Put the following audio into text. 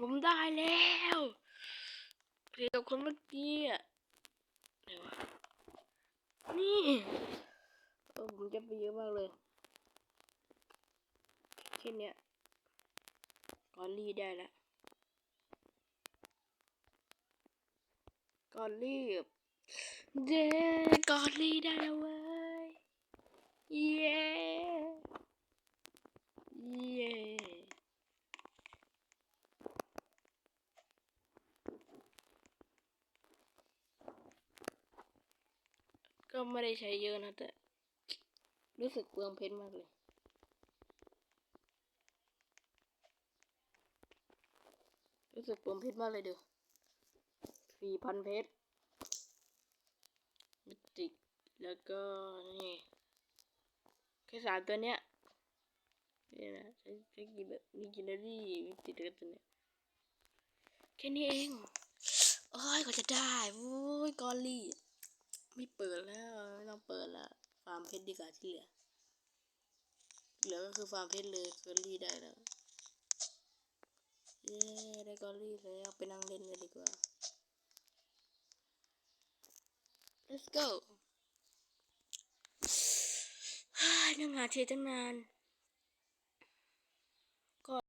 ผมได้แล้วเพียกับคนเมื่อกี้อะไหนวะนี่เออผมจะไปเยอะมากเลยแค่เนี้ยกอลลี่ได้แล้วกอลลี่เย้กอลลี่ได้แล้วเว้ยเย้เย้ ก็ไม่ได้ใช้เยอะนะแต่ รู้สึกเปลืองเพชรมากเลย รู้สึกเปลืองเพชรมากเลยเด้อสี่พันเพชรมิติกแล้วก็นี่แค่สามตัวเนี้ยนี่นะใช้ใช้กี่แบบมีกินนารี่มิติกตัวเนี้ยแค่นี้เองโอ้ยก็จะได้โอ้ยกอลลี่ ชรดีกว่าที่เหลือ เหลือก็คือฟาร์มเพชรเลยกอลลี่ได้แล้ว เย้ได้กอลลี่แล้วไปนั่งเล่นกันดีกว่า let's go ฮ่านั่งหาเทียตั้งนาน